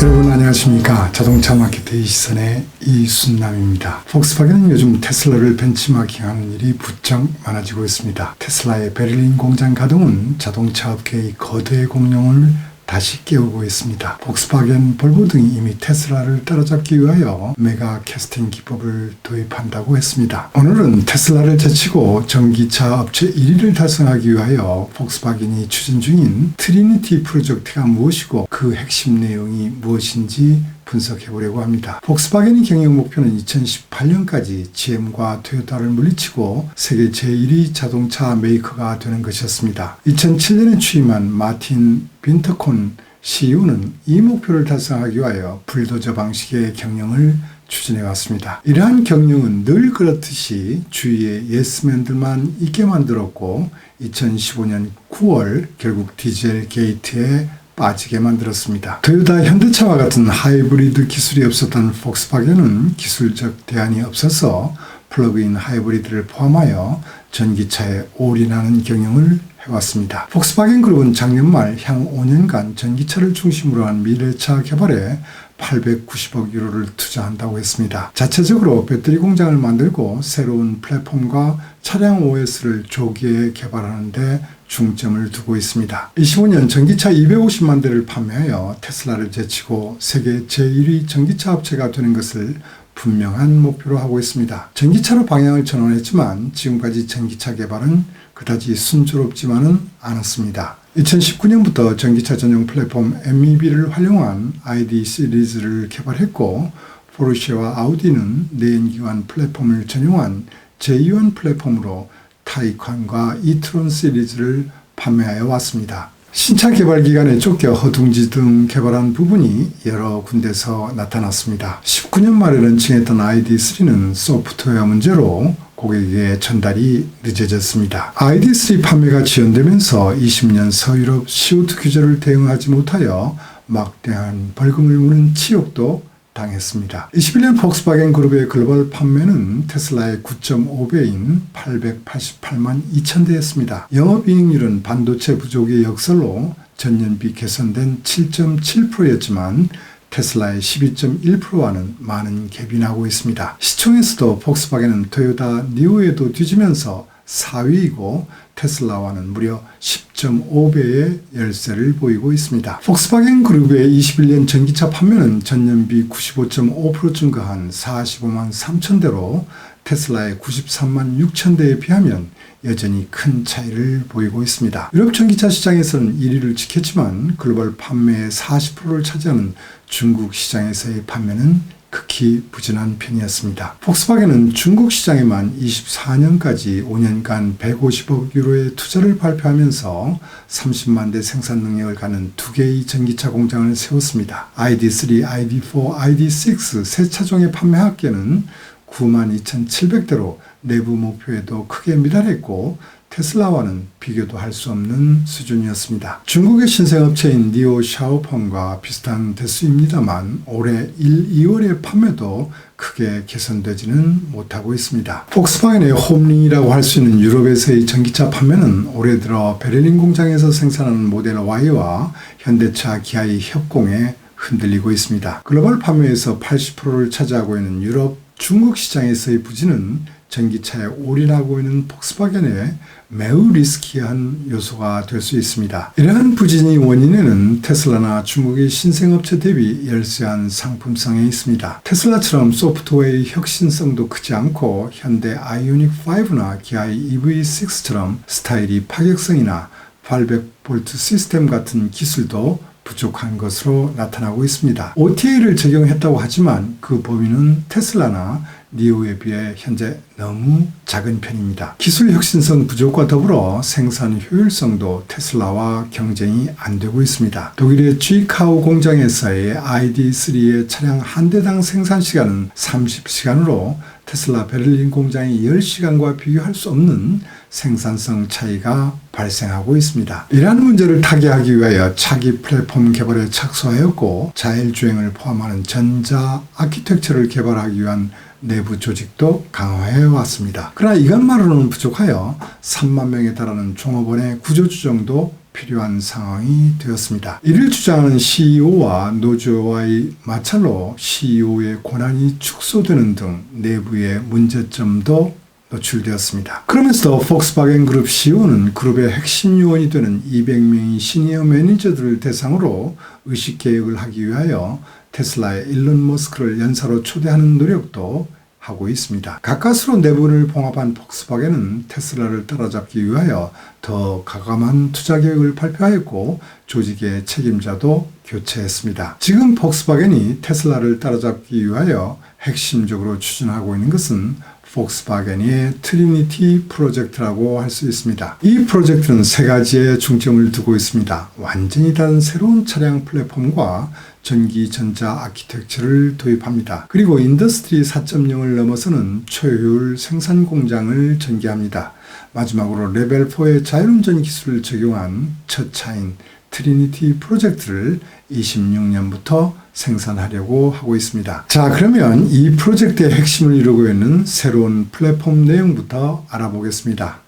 여러분 안녕하십니까? 자동차 마케트의 시선의 이순남입니다. 폭스바겐은 요즘 테슬라를 벤치마킹하는 일이 부쩍 많아지고 있습니다. 테슬라의 베를린 공장 가동은 자동차 업계의 거대 공룡을 다시 깨우고 있습니다. 폭스바겐, 볼보 등이 이미 테슬라를 따라잡기 위하여 메가 캐스팅 기법을 도입한다고 했습니다. 오늘은 테슬라를 제치고 전기차 업체 1위를 달성하기 위하여 폭스바겐이 추진 중인 트리니티 프로젝트가 무엇이고 그 핵심 내용이 무엇인지 분석해 보려고 합니다. 폭스바겐의 경영 목표는 2018년까지 GM과 토요타를 물리치고 세계 제1위 자동차 메이커가 되는 것이었습니다. 2007년에 취임한 마틴 빈터콘 CEO는 이 목표를 달성하기 위하여 불도저 방식의 경영을 추진해 왔습니다. 이러한 경영은 늘 그렇듯이 주위에 예스맨들만 있게 만들었고 2015년 9월 결국 디젤 게이트에 빠지게 만들었습니다. 토요타 현대차와 같은 하이브리드 기술이 없었던 폭스바겐은 기술적 대안이 없어서 플러그인 하이브리드를 포함하여 전기차에 올인하는 경영을 해왔습니다. 폭스바겐 그룹은 작년 말 향 5년간 전기차를 중심으로 한 미래차 개발에 890억 유로를 투자한다고 했습니다. 자체적으로 배터리 공장을 만들고 새로운 플랫폼과 차량 OS를 조기에 개발하는데 중점을 두고 있습니다. 25년 전기차 250만 대를 판매하여 테슬라를 제치고 세계 제1위 전기차 업체가 되는 것을 분명한 목표로 하고 있습니다. 전기차로 방향을 전환했지만 지금까지 전기차 개발은 그다지 순조롭지만은 않았습니다. 2019년부터 전기차 전용 플랫폼 MEB를 활용한 ID 시리즈를 개발했고 포르쉐와 아우디는 내연기관 플랫폼을 전용한 제2원 플랫폼으로 타이칸과 이트론 시리즈를 판매하여 왔습니다. 신차 개발 기간에 쫓겨 허둥지 등 개발한 부분이 여러 군데서 나타났습니다. 19년 말에 런칭했던 ID3는 소프트웨어 문제로 고객에게 전달이 늦어졌습니다. ID3 판매가 지연되면서 20년 서유럽 CO2 규제를 대응하지 못하여 막대한 벌금을 무는 치욕도 당했습니다. 21년 폭스바겐 그룹의 글로벌 판매는 테슬라의 9.5배인 888만 2천 대였습니다. 영업이익률은 반도체 부족의 역설로 전년비 개선된 7.7%였지만 테슬라의 12.1%와는 많은 갭이 나고 있습니다. 시총에서도 폭스바겐은 토요타 니오에도 뒤지면서 4위이고 테슬라와는 무려 10.5배의 열세를 보이고 있습니다. 폭스바겐 그룹의 21년 전기차 판매는 전년비 95.5% 증가한 45만 3천 대로 테슬라의 93만 6천 대에 비하면 여전히 큰 차이를 보이고 있습니다. 유럽 전기차 시장에서는 1위를 지켰지만 글로벌 판매의 40%를 차지하는 중국 시장에서의 판매는 극히 부진한 편이었습니다. 폭스바겐은 중국 시장에만 24년까지 5년간 150억 유로의 투자를 발표하면서 30만 대 생산 능력을 가는 두 개의 전기차 공장을 세웠습니다. ID3, ID4, ID6 세 차종의 판매 합계는 92,700대로 내부 목표에도 크게 미달했고 테슬라와는 비교도 할 수 없는 수준이었습니다. 중국의 신생업체인 니오 샤오펑과 비슷한 대수입니다만 올해 1, 2월의 판매도 크게 개선되지는 못하고 있습니다. 폭스바겐의 홈링이라고 할 수 있는 유럽에서의 전기차 판매는 올해 들어 베를린 공장에서 생산하는 모델 Y와 현대차 기아의 협공에 흔들리고 있습니다. 글로벌 판매에서 80%를 차지하고 있는 유럽, 중국 시장에서의 부진은 전기차에 올인하고 있는 폭스바겐의 매우 리스키한 요소가 될 수 있습니다. 이러한 부진의 원인에는 테슬라나 중국의 신생업체 대비 열세한 상품성에 있습니다. 테슬라처럼 소프트웨어의 혁신성도 크지 않고 현대 아이오닉 5나 기아의 EV6처럼 스타일이 파격성이나 800V 시스템 같은 기술도 부족한 것으로 나타나고 있습니다. OTA를 적용했다고 하지만 그 범위는 테슬라나 니오에 비해 현재 너무 작은 편입니다. 기술 혁신성 부족과 더불어 생산 효율성도 테슬라와 경쟁이 안 되고 있습니다. 독일의 G카우 공장에서의 ID3의 차량 한 대당 생산 시간은 30시간으로 테슬라 베를린 공장의 10시간과 비교할 수 없는 생산성 차이가 발생하고 있습니다. 이러한 문제를 타개하기 위하여 차기 플랫폼 개발에 착수하였고 자율주행을 포함하는 전자 아키텍처를 개발하기 위한 내부 조직도 강화해 왔습니다. 그러나 이것만으로는 부족하여 3만 명에 달하는 종업원의 구조조정도 필요한 상황이 되었습니다. 이를 주장하는 CEO와 노조와의 마찰로 CEO의 권한이 축소되는 등 내부의 문제점도 노출되었습니다. 그러면서 폭스바겐 그룹 CEO는 그룹의 핵심 요원이 되는 200명의 시니어 매니저들을 대상으로 의식 개혁을 하기 위하여 테슬라의 일론 머스크를 연사로 초대하는 노력도 하고 있습니다. 가까스로 내부를 봉합한 폭스바겐은 테슬라를 따라잡기 위하여 더 가감한 투자 계획을 발표하였고 조직의 책임자도 교체했습니다. 지금 폭스바겐이 테슬라를 따라잡기 위하여 핵심적으로 추진하고 있는 것은 폭스바겐의 트리니티 프로젝트라고 할 수 있습니다. 이 프로젝트는 세 가지에 중점을 두고 있습니다. 완전히 다른 새로운 차량 플랫폼과 전기 전자 아키텍처를 도입합니다. 그리고 인더스트리 4.0을 넘어서는 초효율 생산 공장을 전개합니다. 마지막으로 레벨 4의 자율운전 기술을 적용한 첫 차인 트리니티 프로젝트를 26년부터 생산하려고 하고 있습니다. 자, 그러면 이 프로젝트의 핵심을 이루고 있는 새로운 플랫폼 내용부터 알아보겠습니다.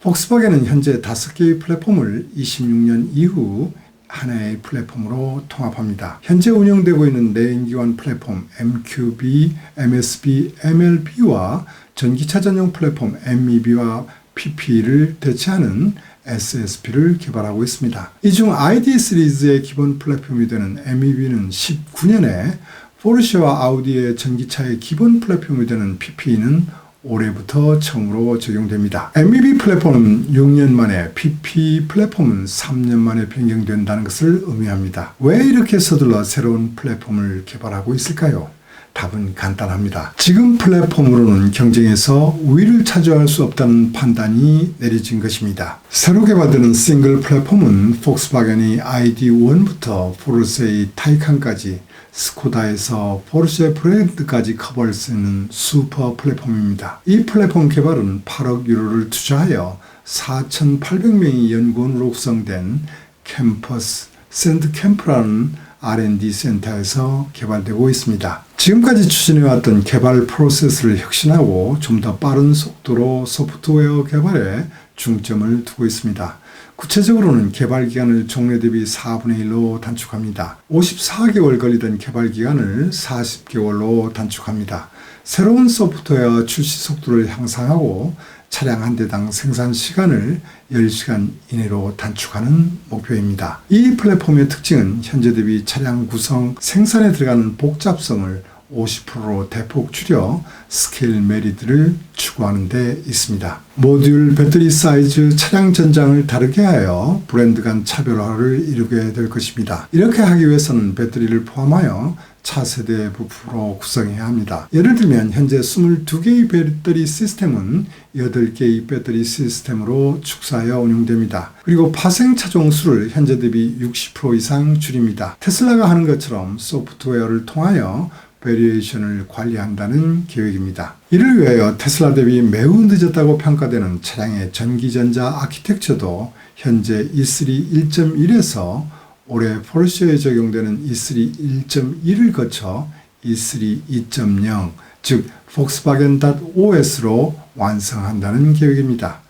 폭스바겐은 현재 다섯 개의 플랫폼을 26년 이후 하나의 플랫폼으로 통합합니다. 현재 운영되고 있는 내연기관 플랫폼 MQB, MSB, MLB와 전기차 전용 플랫폼 MEB와 PP를 대체하는 SSP를 개발하고 있습니다. 이 중 ID 시리즈의 기본 플랫폼이 되는 MEB는 19년에 포르쉐와 아우디의 전기차의 기본 플랫폼이 되는 PP는 올해부터 처음으로 적용됩니다. MEB 플랫폼은 6년 만에 PP 플랫폼은 3년 만에 변경된다는 것을 의미합니다. 왜 이렇게 서둘러 새로운 플랫폼을 개발하고 있을까요? 답은 간단합니다. 지금 플랫폼으로는 경쟁에서 우위를 차지할 수 없다는 판단이 내려진 것입니다. 새로 개발되는 싱글 플랫폼은 폭스바겐이 ID1부터 포르쉐의 타이칸까지 스코다에서 포르쉐 브랜드까지 커버할 수 있는 슈퍼 플랫폼입니다. 이 플랫폼 개발은 8억 유로를 투자하여 4,800명의 연구원으로 구성된 캠퍼스 샌드 캠프라는 R&D 센터에서 개발되고 있습니다. 지금까지 추진해왔던 개발 프로세스를 혁신하고 좀 더 빠른 속도로 소프트웨어 개발에 중점을 두고 있습니다. 구체적으로는 개발 기간을 종래 대비 4분의 1로 단축합니다. 54개월 걸리던 개발 기간을 40개월로 단축합니다. 새로운 소프트웨어 출시 속도를 향상하고 차량 한 대당 생산 시간을 10시간 이내로 단축하는 목표입니다. 이 플랫폼의 특징은 현재 대비 차량 구성, 생산에 들어가는 복잡성을 50%로 대폭 줄여 스케일 메리트를 추구하는 데 있습니다. 모듈 배터리 사이즈 차량 전장을 다르게 하여 브랜드 간 차별화를 이루게 될 것입니다. 이렇게 하기 위해서는 배터리를 포함하여 차세대 부품으로 구성해야 합니다. 예를 들면 현재 22개의 배터리 시스템은 8개의 배터리 시스템으로 축소하여 운영됩니다. 그리고 파생 차종 수를 현재 대비 60% 이상 줄입니다. 테슬라가 하는 것처럼 소프트웨어를 통하여 베리에이션을 관리한다는 계획입니다. 이를 위하여 테슬라 대비 매우 늦었다고 평가되는 차량의 전기전자 아키텍처도 현재 E3 1.1에서 올해 포르쉐에 적용되는 E3 1.1을 거쳐 E3 2.0, 즉 폭스바겐 OS로 완성한다는 계획입니다.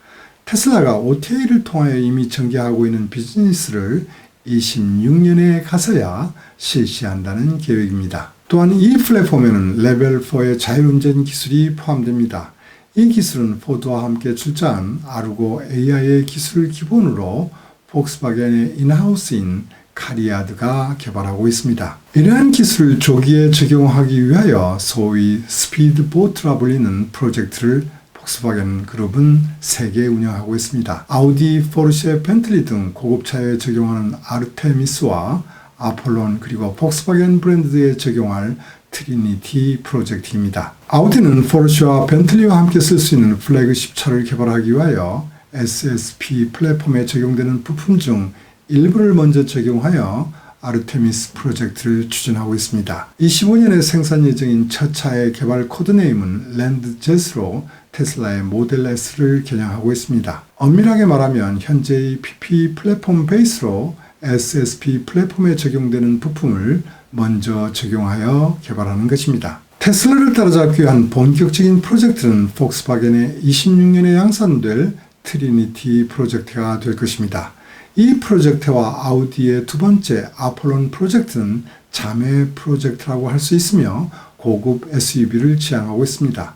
테슬라가 OTA를 통하여 이미 전개하고 있는 비즈니스를 26년에 가서야 실시한다는 계획입니다. 또한 이 플랫폼에는 레벨 4의 자율운전 기술이 포함됩니다. 이 기술은 포드와 함께 출자한 아르고 AI의 기술을 기본으로 폭스바겐의 인하우스인 카리아드가 개발하고 있습니다. 이러한 기술을 조기에 적용하기 위하여 소위 스피드보트라 불리는 프로젝트를 폭스바겐 그룹은 세계 운영하고 있습니다. 아우디, 포르쉐, 벤틀리 등 고급차에 적용하는 아르테미스와 아폴론 그리고 폭스바겐 브랜드에 적용할 트리니티 프로젝트입니다. 아우디는 포르쉐와 벤틀리와 함께 쓸 수 있는 플래그십 차를 개발하기 위하여 SSP 플랫폼에 적용되는 부품 중 일부를 먼저 적용하여 아르테미스 프로젝트를 추진하고 있습니다. 25년에 생산 예정인 첫 차의 개발 코드네임은 랜드젯으로 테슬라의 모델 S를 겨냥하고 있습니다. 엄밀하게 말하면 현재의 PP 플랫폼 베이스로 SSP 플랫폼에 적용되는 부품을 먼저 적용하여 개발하는 것입니다. 테슬라를 따라잡기 위한 본격적인 프로젝트는 폭스바겐의 26년에 양산될 트리니티 프로젝트가 될 것입니다. 이 프로젝트와 아우디의 두 번째 아폴론 프로젝트는 자매 프로젝트라고 할 수 있으며 고급 SUV를 지향하고 있습니다.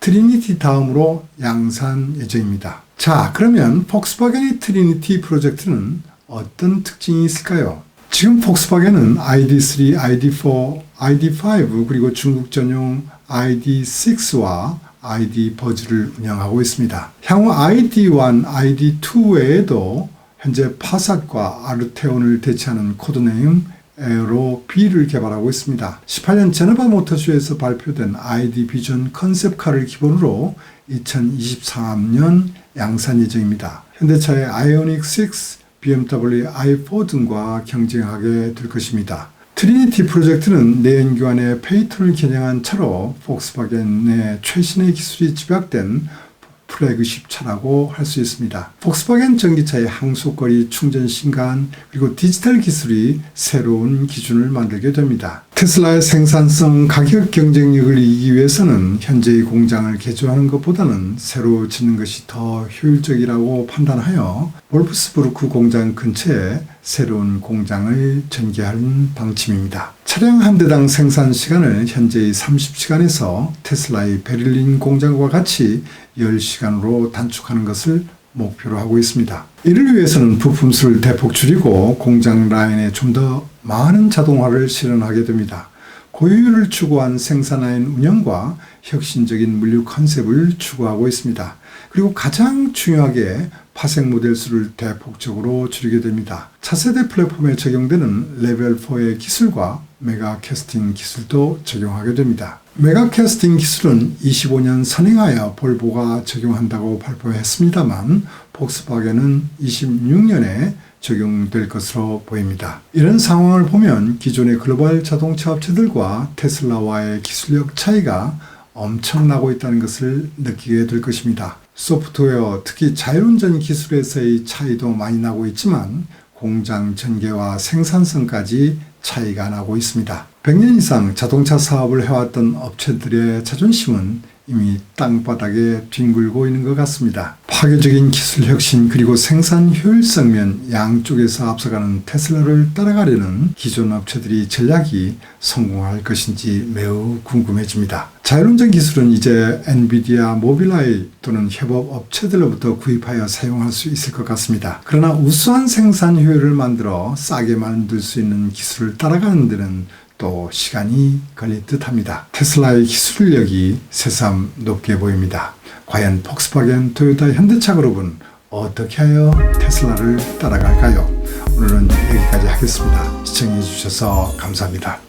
트리니티 다음으로 양산 예정입니다. 자, 그러면 폭스바겐의 트리니티 프로젝트는 어떤 특징이 있을까요? 지금 폭스바겐은 ID3, ID4, ID5 그리고 중국 전용 ID6와 ID 버즈를 운영하고 있습니다. 향후 ID1, ID2 외에도 현재 파삿과 아르테온을 대체하는 코드네임 에어로 B를 개발하고 있습니다. 18년 제네바 모터쇼에서 발표된 ID 비전 컨셉카를 기본으로 2023년 양산 예정입니다. 현대차의 아이오닉 6, BMW i4 등과 경쟁하게 될 것입니다. 트리니티 프로젝트는 내연기관의 페이톤을 겨냥한 차로 폭스바겐의 최신의 기술이 집약된 플래그십 차라고 할 수 있습니다. 폭스바겐 전기차의 항속거리, 충전 시간, 그리고 디지털 기술이 새로운 기준을 만들게 됩니다. 테슬라의 생산성, 가격 경쟁력을 이기기 위해서는 현재의 공장을 개조하는 것보다는 새로 짓는 것이 더 효율적이라고 판단하여 wolfsburg 공장 근처에 새로운 공장을 전개하는 방침입니다. 차량 한 대당 생산 시간을 현재의 30시간에서 테슬라의 베를린 공장과 같이 10시간으로 단축하는 것을 목표로 하고 있습니다. 이를 위해서는 부품 수를 대폭 줄이고 공장 라인에 좀 더 많은 자동화를 실현하게 됩니다. 고효율을 추구한 생산 라인 운영과 혁신적인 물류 컨셉을 추구하고 있습니다. 그리고 가장 중요하게 파생 모델 수를 대폭적으로 줄이게 됩니다. 차세대 플랫폼에 적용되는 레벨 4의 기술과 메가 캐스팅 기술도 적용하게 됩니다. 메가 캐스팅 기술은 25년 선행하여 볼보가 적용한다고 발표했습니다만 폭스바겐은 26년에 적용될 것으로 보입니다. 이런 상황을 보면 기존의 글로벌 자동차 업체들과 테슬라와의 기술력 차이가 엄청나고 있다는 것을 느끼게 될 것입니다. 소프트웨어, 특히 자율운전 기술에서의 차이도 많이 나고 있지만 공장 전개와 생산성까지 차이가 나고 있습니다. 100년 이상 자동차 사업을 해왔던 업체들의 자존심은 이미 땅바닥에 뒹굴고 있는 것 같습니다. 파괴적인 기술 혁신 그리고 생산 효율성 면 양쪽에서 앞서가는 테슬라를 따라가려는 기존 업체들이 전략이 성공할 것인지 매우 궁금해집니다. 자율운전 기술은 이제 엔비디아, 모빌라이 또는 협업 업체들로부터 구입하여 사용할 수 있을 것 같습니다. 그러나 우수한 생산 효율을 만들어 싸게 만들 수 있는 기술을 따라가는 데는 또 시간이 걸릴 듯 합니다. 테슬라의 기술력이 새삼 높게 보입니다. 과연 폭스바겐, 토요타, 현대차 그룹은 어떻게 하여 테슬라를 따라갈까요? 오늘은 여기까지 하겠습니다. 시청해 주셔서 감사합니다.